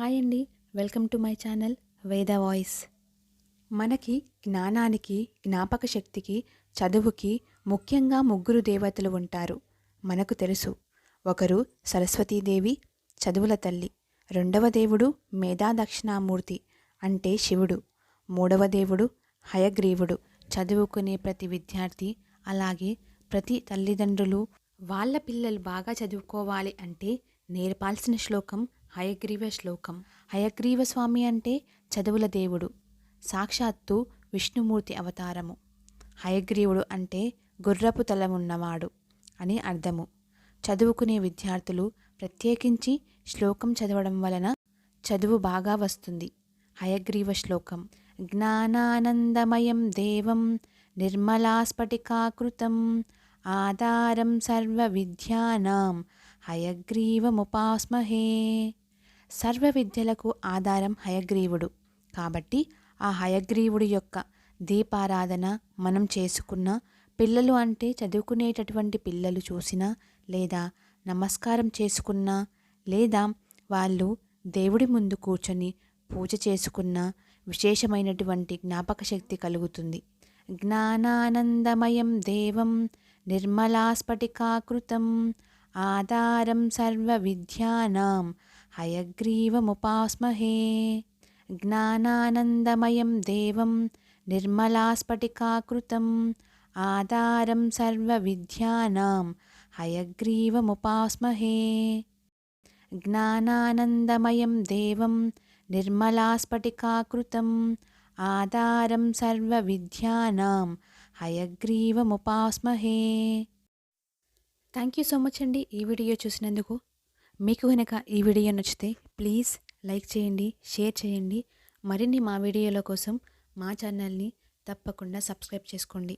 Hi అండి. Welcome to my channel Veda voice. మనకి జ్ఞానానికి జ్ఞాపక శక్తికి చదువుకి ముఖ్యంగా ముగ్గురు దేవతలు ఉంటారు. మనకు తెలుసు. ఒకరు సరస్వతీదేవి చదువుల తల్లి. రెండవ దేవుడు మేధా దక్షిణామూర్తి అంటే శివుడు. మూడవ దేవుడు హయగ్రీవుడు. చదువుకునే ప్రతి విద్యార్థి అలాగే ప్రతి తల్లిదండ్రులు వాళ్ళ పిల్లలు బాగా చదువుకోవాలి అంటే నేర్పాల్సిన శ్లోకం హయగ్రీవ శ్లోకం. హయగ్రీవ స్వామి అంటే చదువుల దేవుడు. సాక్షాత్తు విష్ణుమూర్తి అవతారము. హయగ్రీవుడు అంటే గుర్రపు తలమున్నవాడు అని అర్థము. చదువుకునే విద్యార్థులు ప్రత్యేకించి శ్లోకం చదవడం వలన చదువు బాగా వస్తుంది. హయగ్రీవ శ్లోకం. జ్ఞానానందమయం దేవం నిర్మలాస్ఫటికాకృతం. ఆధారం సర్వ విద్యానాం హయగ్రీవముపాస్మహే. సర్వ విద్యలకు ఆధారం హయగ్రీవుడు. కాబట్టి ఆ హయగ్రీవుడి యొక్క దీపారాధన మనం చేసుకున్న పిల్లలు అంటే చదువుకునేటటువంటి పిల్లలు చూసినా లేదా నమస్కారం చేసుకున్నా లేదా వాళ్ళు దేవుడి ముందు కూర్చొని పూజ చేసుకున్న విశేషమైనటువంటి జ్ఞాపక శక్తి కలుగుతుంది. జ్ఞానానందమయం దేవం నిర్మలాస్ఫటికాకృతం. ఆధారం సర్వ విద్యానాం హయగ్రీవముపాస్మహే. జ్ఞానానందమయం దేవం నిర్మలాస్ఫటికాకృతం ఆధారం సర్వ విద్యానాం హయగ్రీవముపాస్మహే. జ్ఞానానందమయం దేవం నిర్మలాస్ఫటికాకృతం ఆధారం సర్వ విద్యానాం హయగ్రీవముపాస్మహే. థ్యాంక్ యూ సో మచ్ అండి ఈ వీడియో చూసినందుకు. మీకు కనుక ఈ వీడియో నచ్చితే ప్లీజ్ లైక్ చేయండి షేర్ చేయండి. మరిన్ని మా వీడియోల కోసం మా ఛానల్ని తప్పకుండా సబ్స్క్రైబ్ చేసుకోండి.